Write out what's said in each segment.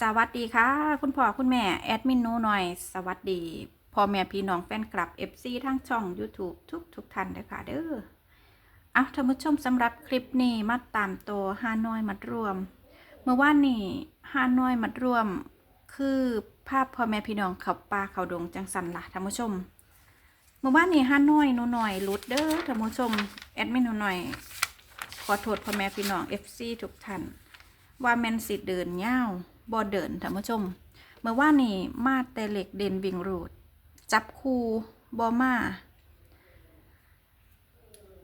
สวัสดีค่ะ คุณพ่อคุณแม่ แอดมินนูหน่อย สวัสดีพ่อแม่พี่น้องแฟนคลับ FC ทั้งช่อง YouTube ทุกทุกท่านเลยค่ะเด้อเอาท่านผู้ชมสำหรับคลิปนี้มาตามตัวฮานอยมัดรวม เมื่อวานนี้ฮานอยมัดรวม คือภาพพ่อแม่พี่น้องเขาป่าเขาดงจังสันละท่านผู้ชม เมื่อวานนี้ฮานอยนูหน่อยลุดเด้อท่านผู้ชมแอดมินนูหน่อย ขอโทษพ่อแม่พี่น้อง FC ทุกท่านว่าแมนสิเดินเง่า บ่เดินท่านผู้ชม เมื่อว่านี่มาแต่เหล็กเด่นวิ่งรูด จับคูบ่มา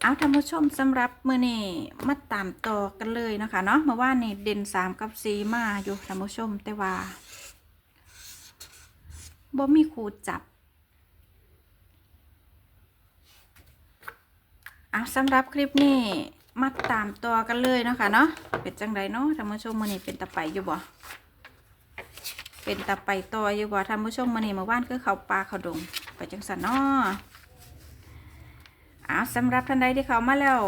เอาท่านผู้ชมสำหรับมือนี่มาตามต่อกันเลยนะคะเนาะเมื่อว่านี่เด่นสามกับสีมาอยู่ท่านผู้ชมแต่ว่าบ่มีคูจับอะสำหรับคลิปนี้มาตามตัวกันเลยเนาะคะเนาะเป็นจังไดเนาะท่านผู้ชมมือนี้เป็นตะไปอยู่บ่ เป็นตะไปต่ออยู่บ่ท่านผู้ชมมื้อนี้เมื่านคือเขาปลาเขาดง ไปจังสันนาะอะสำหรับท่านใดที่เขามาแล้ว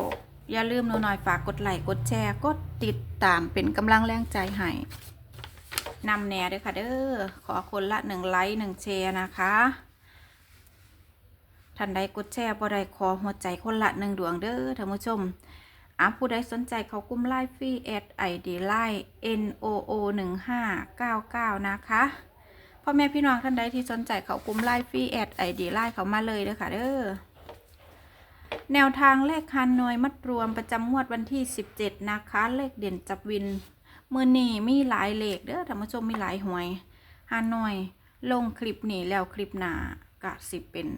อย่าลืมหนูหน่อยฝากกดไลค์กดแชร์กดติดตามเป็นกำลังแรงใจให้นำแน่ด้วยค่ะเด้อขอคนละหนึ่งไลค์หนึ่งแชร์นะคะท่านใดกดแชร์บ่ได้ขอหัวใจคนละหนึ่งดวงเด้อท่านผู้ชม อะผู้ใดสนใจเขากลุ่มไลน์ฟรีแอดไอดีไลน์ N O O 1 5 9 9 นะคะพ่อแม่พี่น้องท่านใดที่สนใจเขากลุ่มไลน์ฟรีแอดไอดีไลน์เขามาเลยเด้อค่ะเด้อแนวทางเลขคันหน่วยมัดรวมประจำงวดวันที่ 17 นะคะ เลขเด่นจับวินมือนี่มีหลายเลขเด้อท่านผู้ชมมีหลายหวยฮานอย ลงคลิปนี้แล้วคลิปหน้ากะสิเป็น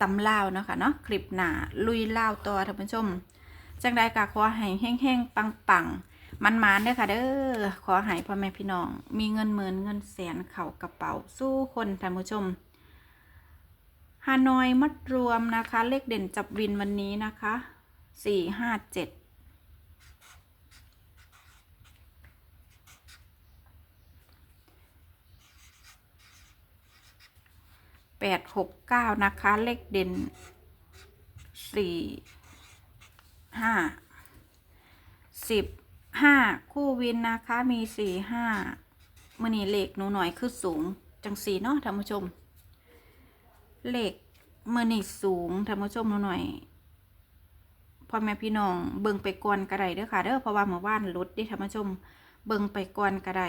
ตำลาวนะคะเนาะคลิปหนาลุยลาวต่อท่านผู้ชม จังได้กะขอให้แห้งๆปังๆมันๆเด้อค่ะเด้อขอให้พ่อแม่พี่น้อง มีเงินหมื่นเงินแสนเข่ากระเป๋าสู้คนท่านผู้ชมฮานอยมัดรวมนะคะ เลขเด่นจับวินวันนี้นะคะสี่ห้าเจ็ดแปดหกเก้านะคะ เลขเด่นสี่ ห้าสิบห้าคู่วินนะคะมีสี่ห้ามื่อนี้เลขหนูหน่อยคือสูงจังสีเนาะท่านผู้ชมเหลขมื่อนี้สูงท่านผู้ชมหนูหน่อยพ่อแม่พี่น้องเบิ่งไปก่อนกระไดเด้อค่ะเด้อเพราะว่าเมื่อวานลดดิท่านผู้ชม เบิ่งไปก่อนกระได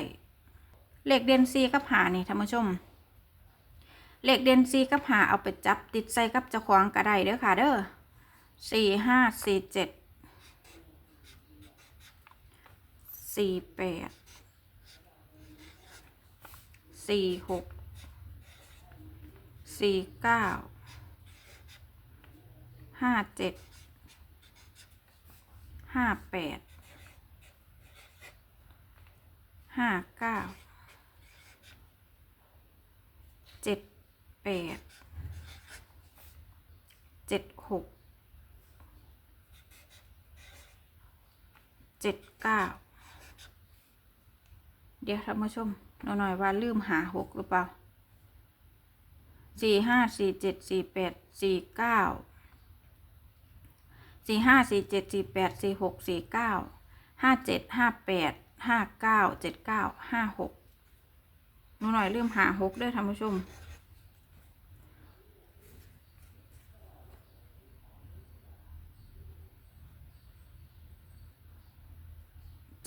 เหลขเด่นซีกับหานี่ท่านผู้ชมเหลขเด่นซีกับหาเอาไปจับติดใส่กับเจ้าของกระไดเด้อค่ะเด้อสี่ห้าสี่เจ็ด สี่แปดสี่หกสี่เก้าห้าเจ็ดห้าแปดห้าเก้าเจ็ดแปดเจ็ดหกเจ็ดเก้า เดี๋ยวท่านผู้ชมเราหน่อยว่าลืมหาหกหรือเปล่าสี่ห้าสี่เจ็ดสี่แปดสี่เก้าสี่ห้าสี่เจ็ดสี่แปดสี่หกสี่เก้าห้าเจ็ดห้าแปดห้าเก้าเจ็ดเก้าห้าหกหนูหน่อยลืมหาหกด้วยท่านผู้ชม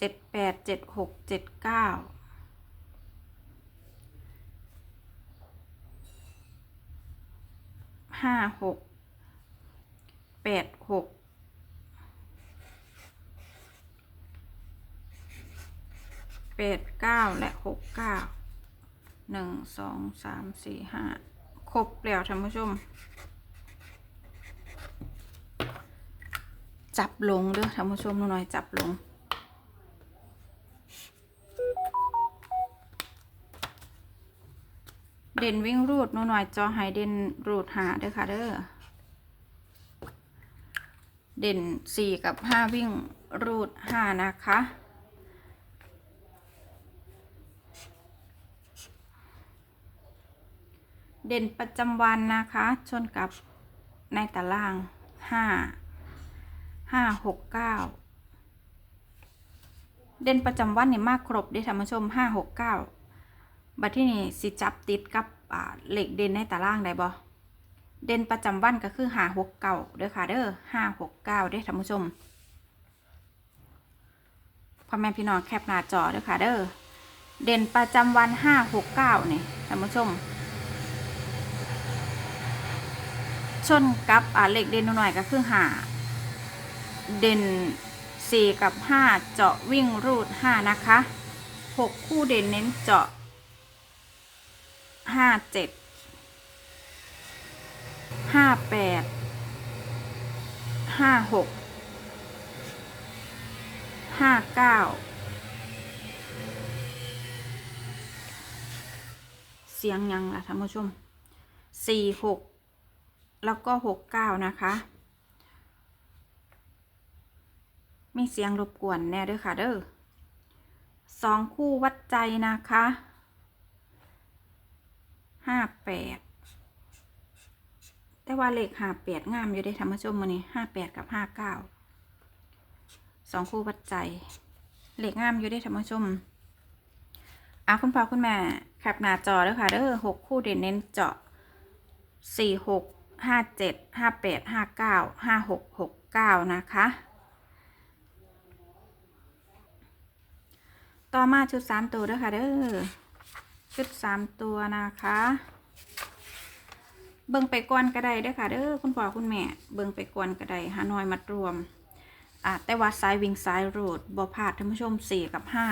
จ็ดแปดเจ็ดหกเจ็ดเก้าห้าหกแปดหกแปดเก้าและหกเก้าหนึ่งสองสามสี่ห้าครบแล้วท่านผู้ชม จับลงเด้อท่านผู้ชมหนูหน่อยจับลง เด่นวิ่งรูดหนูหน่อยจอให้เด่นรูดหาเด้อค่ะเด้อเด่นสี่กับห้าวิ่งรูดห้านะคะเด่นประจำวันนะคะ ชนกับในตารางห้าห้าหกเก้าเด่นประจำวันนี่มากครบด้ท่านผู้ชมห้าหกเก้า บัดที่นี่สิจับติดกับเหล็กเด่นในตารางได้บ่เด่นประจำวันก็คือหาหกเก้าเด้อค่ะเด้อห้าหกเก้าเด้อท่านผู้ชมพ่อแม่พี่น้องแคปหน้าจอเด้อค่ะเด้อเด่นประจำวันห้าหกเก้านี่ท่านผู้ชม ชนกับอ่าเหล็กเด่นหน่อยก็คือหาเด่นสี่กับห้าเจาะวิ่งรูดห้านะคะหกคู่เด่นเน้นเจาะ ห้าเจ็ดห้าแปดห้าหกห้าเก้าเสียงยังล่ะท่านผู้ชมสี่หกแล้วก็หกเก้านะคะ มีเสียงรบกวนแน่ด้วยค่ะเด้อสองคู่วัดใจนะคะ ห้าแปดแต่ว่าเลขห้าแปดงามอยู่ได้ธรรมชมมันนี่ห้าแปดกับห้าเก้าสองคู่วัดใจเลขงามอยู่ได้ธรรมชมอะคุณพ่อคุณแม่แคปหน้าจอด้วยค่ะเด้อหกคู่เด่นเน้นเจาะสี่หกห้าเจ็ดห้าแปดห้าเก้าห้าหกหกเก้านะคะ ต่อมาชุดสามตัวด้วยค่ะเด้อ ชุดสามตัวนะคะ เบิ่งไปก่อนก็ได้เด้อค่ะเด้อคุณพ่อคุณแม่ เบิ่งไปก่อนก็ได้ฮานอยมัดรวมอะแต่ว่าสายวิ่งสายรูดบอพลาดท่านผู้ชมสี่กับห้า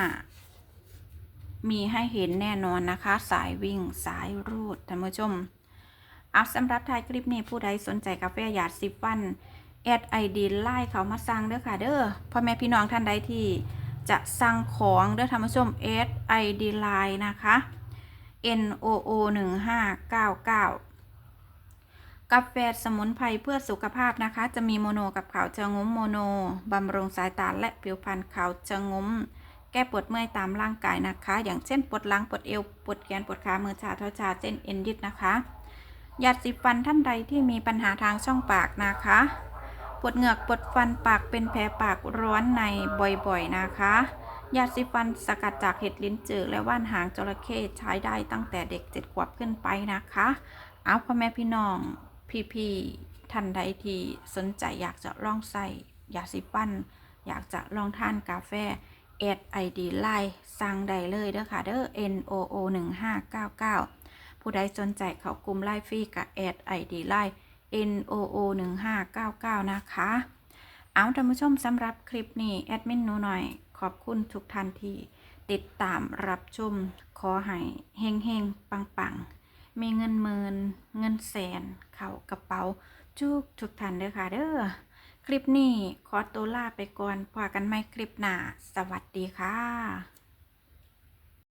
มีให้เห็นแน่นอนนะคะ สายวิ่งสายรูดท่านผู้ชมเอาสำหรับท้ายคลิปนี้ผู้ใดสนใจกาแฟหยาดสิบวันแอดไอดีไล่เขามาสั่งเด้อค่ะเด้อพ่อแม่พี่น้องท่านใดที่จะสั่งของเด้อท่านผู้ชมแอดไอดีไลน์นะคะ N O O 1 5 9 9 กาแฟสมุนไพรเพื่อสุขภาพนะคะ จะมีโมโนกับขาวจะงุ้มโมโน บำรุงสายตาและผิวพรรณขาวจะงุ้ม แก้ปวดเมื่อยตามร่างกายนะคะ อย่างเช่นปวดหลังปวดเอวปวดแขนปวดขามือชาเท้าชาเส้นเอ็นยืดนะคะยาสีฟันท่านใดที่มีปัญหาทางช่องปากนะคะ ปวดเหงือกปวดฟันปากเป็นแผลปากร้อนในบ่อยๆนะคะ ยาสีฟันสกัดจากเห็ดลิ้นจือและว่านหางจระเข้ใช้ได้ตั้งแต่เด็กเจ็ดขวบขึ้นไปนะคะ เอาพ่อแม่พี่น้อง พี่ๆท่านใดที่สนใจอยากจะลองใส่ยาสีฟัน อยากจะลองทานกาแฟแอดไอดีไลน์สั่งได้เลยเด้อค่ะเด้อ N O O 1 5 9 9 ผู้ใดสนใจเขากลุ่มไลฟ์ฟรีกับแอดไอดีไลน์ N O O 1 5 9 9 นะคะ เอาท่านผู้ชมสำหรับคลิปนี้ แอดมินหนูหน่อย ขอบคุณทุกท่านที่ติดตามรับชม ขอให้เฮงเฮงปังปังมีเงินหมื่นเงินแสน เข้ากระเป๋าจุกทุกท่านเด้อค่ะเด้อคลิปนี้ขอตัวลาไปก่อนพอกันไม่คลิปหน้า สวัสดีค่ะ